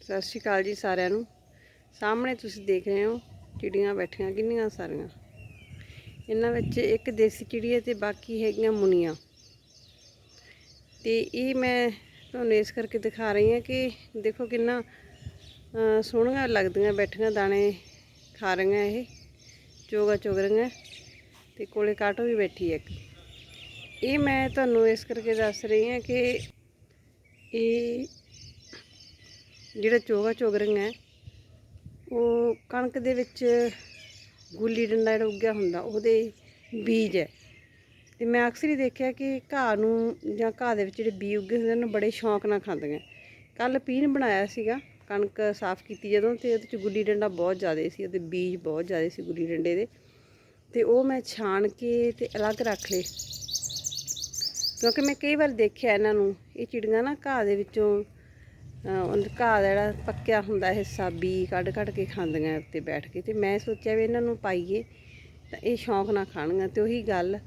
ਸਤਿ ਸ਼੍ਰੀ ਅਕਾਲ ਜੀ ਸਾਰਿਆਂ ਨੂੰ। ਸਾਹਮਣੇ ਤੁਸੀਂ ਦੇਖ ਰਹੇ ਹੋ ਚਿੜੀਆਂ ਬੈਠੀਆਂ ਕਿੰਨੀਆਂ ਸਾਰੀਆਂ। ਇਹਨਾਂ ਵਿੱਚ ਇੱਕ ਦੇਸੀ ਚਿੜੀ ਹੈ ਤੇ ਬਾਕੀ ਹੈਗੀਆਂ ਮੁਨੀਆਂ। ਤੇ ਇਹ ਮੈਂ ਤੁਹਾਨੂੰ ਇਸ ਕਰਕੇ ਦਿਖਾ ਰਹੀ ਹਾਂ ਕਿ ਦੇਖੋ ਕਿੰਨਾ ਸੋਹਣੀਆਂ ਲੱਗਦੀਆਂ ਬੈਠੀਆਂ ਦਾਣੇ ਖਾ ਰਹੀਆਂ ਇਹ, ਚੋਗਾ ਚੁਗ ਰਹੀਆਂ। ਤੇ ਕੋਲੇ ਕਾਟੋ ਵੀ ਬੈਠੀ ਹੈ ਇੱਕ। ਇਹ ਮੈਂ ਤੁਹਾਨੂੰ ਇਸ ਕਰਕੇ ਦੱਸ ਰਹੀ ਹਾਂ ਕਿ ਇਹ ਜਿਹੜਾ ਚੋਗਾ ਚੁਗ ਰਹੀਆਂ ਹੈ, ਉਹ ਕਣਕ ਦੇ ਵਿੱਚ ਗੁੱਲੀ ਡੰਡਾ ਜਿਹੜਾ ਉੱਗਿਆ ਹੁੰਦਾ ਉਹਦੇ ਬੀਜ ਹੈ। ਤੇ ਮੈਂ ਅਕਸਰ ਹੀ ਦੇਖਿਆ ਕਿ ਘਾਹ ਨੂੰ ਜਾਂ ਘਾਹ ਦੇ ਵਿੱਚ ਜਿਹੜੇ ਬੀਜ ਉੱਗੇ ਹੁੰਦੇ ਨੇ ਬੜੇ ਸ਼ੌਂਕ ਨਾਲ ਖਾਂਦੀਆਂ ਕੱਲ ਪੀਣ ਬਣਾਇਆ ਸੀਗਾ ਕਣਕ ਸਾਫ਼ ਕੀਤੀ ਜਦੋਂ ਤੇ ਉਹਦੇ ਚ ਗੁੱਲੀ ਡੰਡਾ ਬਹੁਤ ਜ਼ਿਆਦਾ ਸੀ ਉਹਦੇ ਬੀਜ ਬਹੁਤ ਜ਼ਿਆਦਾ ਸੀ ਗੁੱਲੀ ਡੰਡੇ ਦੇ। ਤੇ ਉਹ ਮੈਂ ਛਾਣ ਕੇ ਤੇ ਅਲੱਗ ਰੱਖ ਲਏ। ਕਿਉਂਕਿ ਮੈਂ ਕਈ ਵਾਰ ਦੇਖਿਆ ਇਹਨਾਂ ਨੂੰ ਇਹ ਚਿੜੀਆਂ ਨਾ ਘਾਹ ਦੇ ਵਿੱਚੋਂ ਉਹ ਘਾਹ ਦਾ ਜਿਹੜਾ ਪੱਕਿਆ ਹੁੰਦਾ ਹਿੱਸਾ ਬੀ ਕੱਢ ਕੱਢ ਕੇ ਖਾਂਦੀਆਂ ਉੱਤੇ ਬੈਠ ਕੇ ਤੇ ਮੈਂ ਸੋਚਿਆ ਵੀ ਇਹਨਾਂ ਨੂੰ ਪਾਈਏ ਤਾਂ ਇਹ ਸ਼ੌਂਕ ਨਾਲ ਖਾਣਗੀਆਂ ਤੇ ਉਹੀ ਗੱਲ,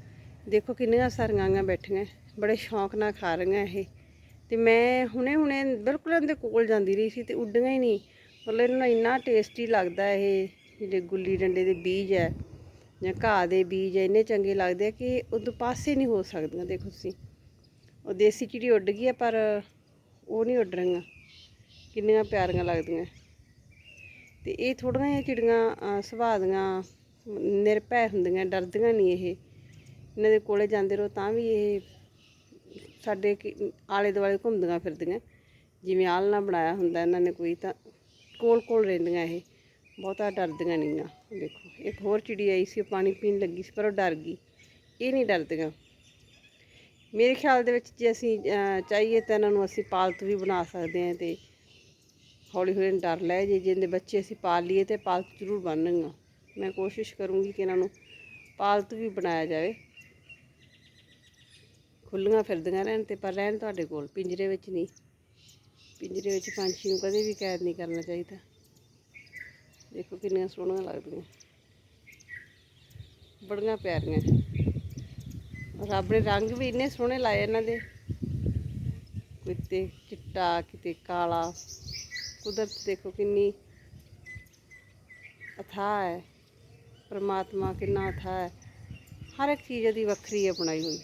ਦੇਖੋ ਕਿੰਨੀਆਂ ਸਾਰੀਆਂ ਆਈਆਂ ਬੈਠੀਆਂ, ਬੜੇ ਸ਼ੌਂਕ ਨਾਲ ਖਾ ਰਹੀਆਂ ਇਹ। ਤੇ ਮੈਂ ਹੁਣੇ ਹੁਣੇ ਬਿਲਕੁਲ ਇਹਨਾਂ ਦੇ ਕੋਲ ਜਾਂਦੀ ਰਹੀ ਸੀ ਤੇ ਉੱਡੀਆਂ ਹੀ ਨਹੀਂ। ਮਤਲਬ ਇਹਨਾਂ ਨੂੰ ਇੰਨਾ ਟੇਸਟੀ ਲੱਗਦਾ ਇਹ, ਜਿਹੜੇ ਗੁੱਲੀ ਡੰਡੇ ਦੇ ਬੀਜ ਹੈ ਜਾਂ ਘਾਹ ਦੇ ਬੀਜ ਇੰਨੇ ਚੰਗੇ ਲੱਗਦੇ ਆ ਕਿ ਉਦੋਂ ਪਾਸੇ ਨਹੀਂ ਹੋ ਸਕਦੀਆਂ, ਦੇਖੋ ਤੁਸੀਂ। ਉਹ ਦੇਸੀ ਚਿੜੀ ਉੱਡ ਗਈ ਹੈ ਪਰ ਉਹ ਨਹੀਂ ਉੱਡ ਰਹੀਆਂ। ਕਿੰਨੀਆਂ ਪਿਆਰੀਆਂ ਲੱਗਦੀਆਂ। ਤੇ ਇਹ ਥੋੜੀਆਂ ਜਿਹੀਆਂ ਚਿੜੀਆਂ ਸੁਭਾਅ ਦੀਆਂ ਨਿਰਭੈ ਹੁੰਦੀਆਂ, ਡਰਦੀਆਂ ਨਹੀਂ ਇਹ। ਇਹਨਾਂ ਦੇ ਕੋਲੇ ਜਾਂਦੇ ਰਹੋ ਤਾਂ ਵੀ ਇਹ ਸਾਡੇ ਕੀ- ਆਲੇ ਦੁਆਲੇ ਘੁੰਮਦੀਆਂ ਫਿਰਦੀਆਂ। ਜਿਵੇਂ ਆਲਣਾ ਬਣਾਇਆ ਹੁੰਦਾ ਇਹਨਾਂ ਨੇ ਕੋਈ ਤਾਂ ਕੋਲ ਕੋਲ ਰਹਿੰਦੀਆਂ ਇਹ। ਬਹੁਤਾ ਡਰਦੀਆਂ ਨਹੀਂ ਗਾ ਦੇਖੋ, ਇੱਕ ਹੋਰ ਚਿੜੀ ਆਈ ਸੀ, ਉਹ ਪਾਣੀ ਪੀਣ ਲੱਗੀ ਸੀ, ਪਰ ਉਹ ਡਰ ਗਈ। ਇਹ ਨਹੀਂ ਡਰਦੀਆਂ। ਮੇਰੇ ਖਿਆਲ ਦੇ ਵਿੱਚ ਜੇ ਅਸੀਂ ਚਾਹੀਏ ਤਾਂ ਇਹਨਾਂ ਨੂੰ ਅਸੀਂ ਪਾਲਤੂ ਵੀ ਬਣਾ ਸਕਦੇ ਹਾਂ ਤੇ ਹੌਲੀ ਹੌਲੀ ਡਰ ਲੈ ਜੇ ਜਿੰਦੇ ਬੱਚੇ ਅਸੀਂ ਪਾਲ ਲਈਏ ਤੇ ਪਾਲਤੂ ਜ਼ਰੂਰ ਬਣਨਗੇ ਮੈਂ ਕੋਸ਼ਿਸ਼ ਕਰੂੰਗੀ ਕਿ ਇਹਨਾਂ ਨੂੰ ਪਾਲਤੂ ਵੀ ਬਣਾਇਆ ਜਾਵੇ। ਖੁੱਲੀਆਂ ਫਿਰਦੀਆਂ ਰਹਿਣ ਤੇ, ਪਰ ਰਹਿਣ ਤੁਹਾਡੇ ਕੋਲ, ਪਿੰਜਰੇ ਵਿੱਚ ਨਹੀਂ। ਪਿੰਜਰੇ ਵਿੱਚ ਪੰਛੀ ਨੂੰ ਕਦੇ ਵੀ ਕੈਦ ਨਹੀਂ ਕਰਨਾ ਚਾਹੀਦਾ। ਦੇਖੋ ਕਿੰਨੀਆਂ ਸੋਹਣੀਆਂ ਲੱਗਦੀਆਂ। ਬੜੀਆਂ ਪਿਆਰੀਆਂ। ਰੱਬ ਨੇ ਰੰਗ ਵੀ ਇੰਨੇ ਸੋਹਣੇ ਲਾਏ ਇਹਨਾਂ ਦੇ। ਕਿਤੇ ਚਿੱਟਾ, ਕਿਤੇ ਕਾਲਾ। ਕੁਦਰਤ ਦੇਖੋ ਕਿੰਨੀ ਅਥਾਹ ਹੈ, ਪਰਮਾਤਮਾ ਕਿੰਨਾ ਅਥਾਹ ਹੈ। ਹਰ ਇੱਕ ਚੀਜ਼ ਇਹਦੀ ਵੱਖਰੀ ਹੈ, ਬਣਾਈ ਹੋਈ।